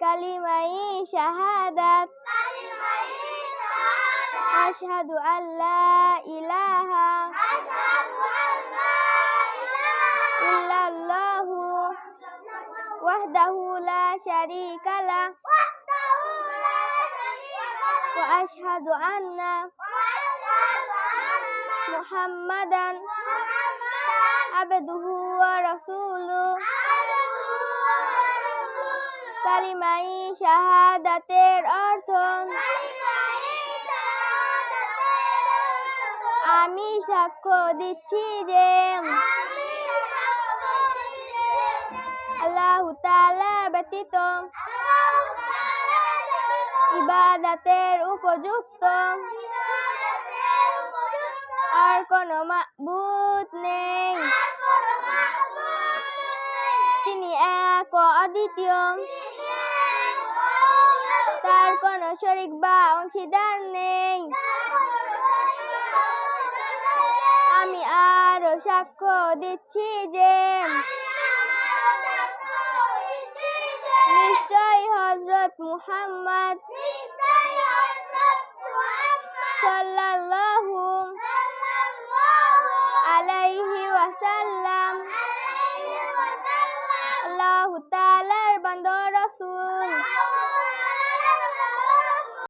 كلمة شهادة. كلمة شهادة أشهد أن لا إله أشهد أن لا إله إلا الله وحده لا شريك له. وحده لا شريك له وأشهد أن محمدا محمدا عبده ورسوله. কালিমাই শাহাদাতের অর্থ আমি সাক্ষ্য দিচ্ছি যে আল্লাহ তাআলা ব্যতীত ইবাদতের উপযুক্ত আর কোনো মাবুদ নেই। অদ্বিতীয়। তার শরিক বা অংশীদার নেই। আমি আরও সাক্ষ্য দিচ্ছি যে নিশ্চয় হজরত মুহাম্মদ সাল্লাল্লাহু আলাইহি ওয়াসাল্লাম, আল্লাহ 多